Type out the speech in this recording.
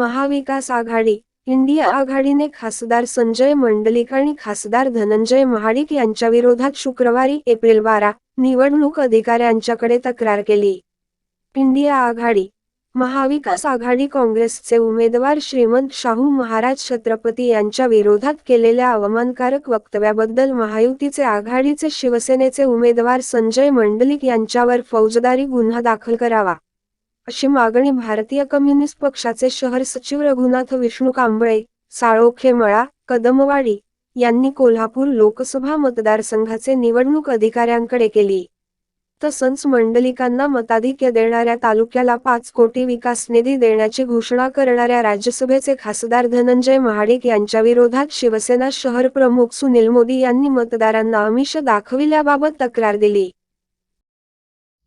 महाविकास आघाडी India आघाडीने खासदार संजय मंडलिक आणि खासदार धनंजय महाडिक यांच्या विरोधात शुक्रवारी एप्रिल बारा निवडणूक अधिकाऱ्यांच्याकडे तक्रार केली. इंडिया आघाडी महाविकास आघाडी काँग्रेसचे उमेदवार श्रीमंत शाहू महाराज छत्रपती यांच्या विरोधात केलेल्या अवमानकारक वक्तव्याबद्दल महायुतीचे आघाडीचे शिवसेनेचे उमेदवार संजय मंडलिक यांच्यावर फौजदारी गुन्हा दाखल करावा. अशी मागणी भारतीय कम्युनिस्ट पक्षाचे शहर सचिव रघुनाथ विष्णू कांबळे साळोखे मळा कदमवाडी यांनी कोल्हापूर लोकसभा मतदारसंघाचे निवडणूक अधिकाऱ्यांकडे केली. तसंच मंडलिकांना मताधिक्य देणाऱ्या तालुक्याला पाच कोटी विकास निधी देण्याची घोषणा करणाऱ्या राज्यसभेचे खासदार धनंजय महाडिक यांच्या विरोधात शिवसेना शहर प्रमुख सुनील मोदी यांनी मतदारांना अमिष दाखविल्याबाबत तक्रार दिली.